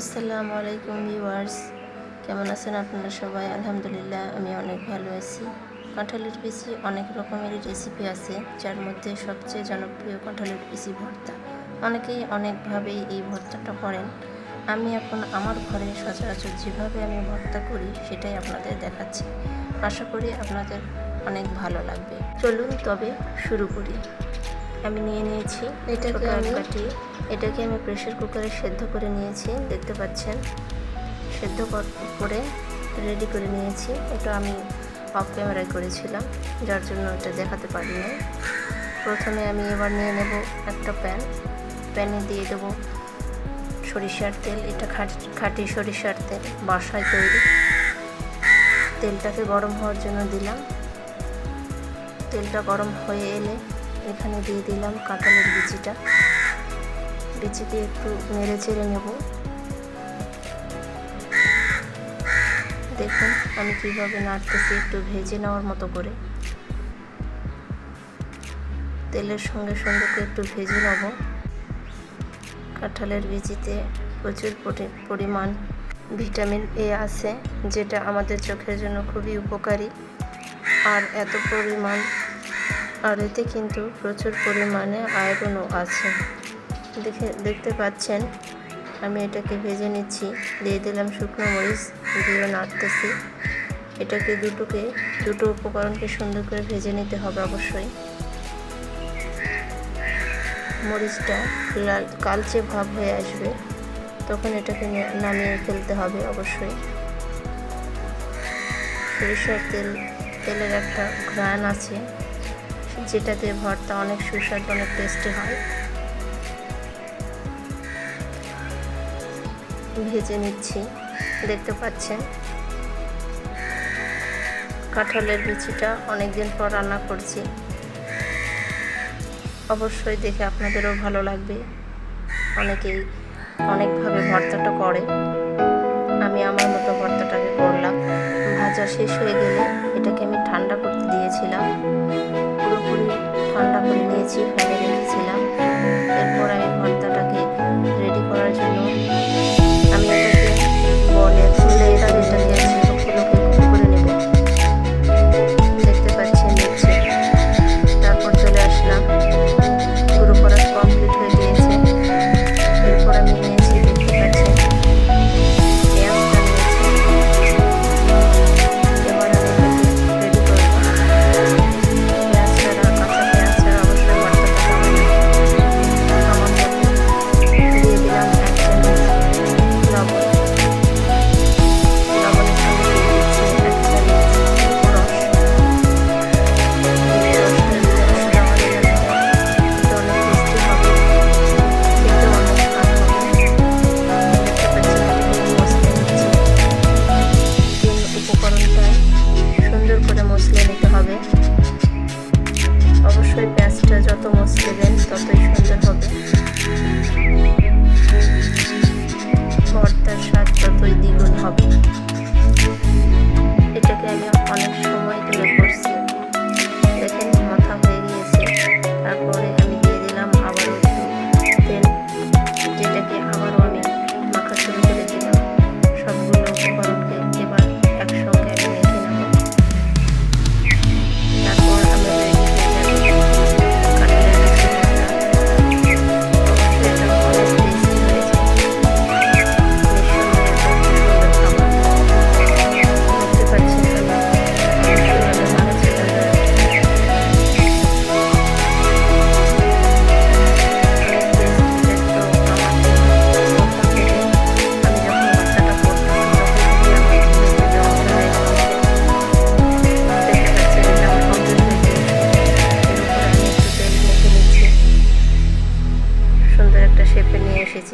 আসসালামু আলাইকুম ভিউয়ার্স। কেমন আছেন আপনারা সবাই? আলহামদুলিল্লাহ আমি অনেক ভালো আছি। কাঁঠালের পিসি অনেক রকমের রেসিপি আছে যার মধ্যে সবচেয়ে জনপ্রিয় কাঁঠালের পিসি ভর্তা। অনেকেই অনেকভাবেই এই ভর্তাটা করেন। আমি এখন আমার ঘরে সচরাচর যেভাবে আমি ভর্তা করি সেটাই আপনাদের দেখাচ্ছি। আশা করি আপনাদের অনেক ভালো লাগবে। চলুন তবে শুরু করি। আমি নিয়ে নিয়েছি এটাকে আমি কাটি এটাকে আমি প্রেশার কুকারে সেদ্ধ করে নিয়েছি, দেখতে পাচ্ছেন? সেদ্ধ কর- রেডি করে নিয়েছি। এটা আমি অফ ক্যামেরায় করেছিলাম, যার জন্য এটা দেখাতে পারি না প্রথমে আমি এবার নিয়ে নেব একটা প্যান প্যানে দিয়ে দেবো সরিষার তেল। এটা খাট- খাঁটি সরিষার তেল, বাসায় তৈরি। তেলটাকে গরম হওয়ার জন্য দিলাম। তেলটা গরম হয়ে এলে এখানে দিয়ে দিলাম কাঁঠালের বিচিটা বিচিকে একটু নেড়ে চেড়ে নেব। দেখুন, আমি কীভাবে নাড়তেছি, একটু ভেজে নেওয়ার মতো করে। তেলের সঙ্গে সঙ্গে একটু ভেজে নেব। কাঁঠালের বিচিতে প্রচুর পরি- পরিমাণ ভিটামিন এ আছে, যেটা আমাদের চোখের জন্য খুবই উপকারী। আর এত পরিমাণ, আর এতে কিন্তু প্রচুর পরিমাণে আয়রনও আছে। দেখে দেখতে পাচ্ছেন। আমি এটাকে ভেজে নিচ্ছি। দিয়ে দিলাম শুকনো মরিচ। দিয়ে নাড়তেছি। এটাকে দুটোকে, দুটো উপকরণকে সুন্দর করে ভেজে নিতে হবে অবশ্যই। মরিচটা লাল, কালচে ভাব হয়ে আসবে। তখন এটাকে নামিয়ে ফেলতে হবে অবশ্যই। সরিষার তেল, তেলের একটা ঘ্রাণ আছে। যেটাতে ভর্তা অনেক সুস্বাদু, অনেক টেস্টি হয়। ভেজে নিচ্ছি, দেখতে পাচ্ছেন? কাঁঠালের বিচিটা অনেক দিন পর রান্না করছি। অবশ্যই দেখে আপনাদেরও ভালো লাগবে। অনেকেই অনেকভাবে ভর্তাটা করে। আমি আমার মতো ভর্তাটাকে করলাম। ভাজা শেষ হয়ে গেলে এটাকে আমি ঠান্ডা করতে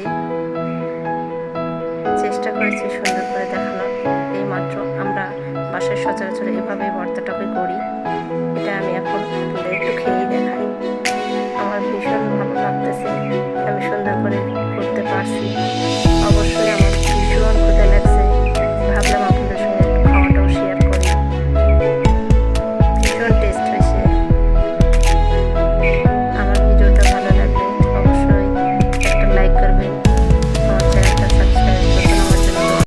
এসেছি চেষ্টা করেছি সুন্দর করে দেখানো এই মাত্র আমরা বাসায় সচরাচর এভাবে ভর্তাটাকে করি। এটা আমি এখন একটু খেয়েই দেখাই। আমার ভীষণ ভালো লাগতেছে। আমি সুন্দর করে করতে পারছি।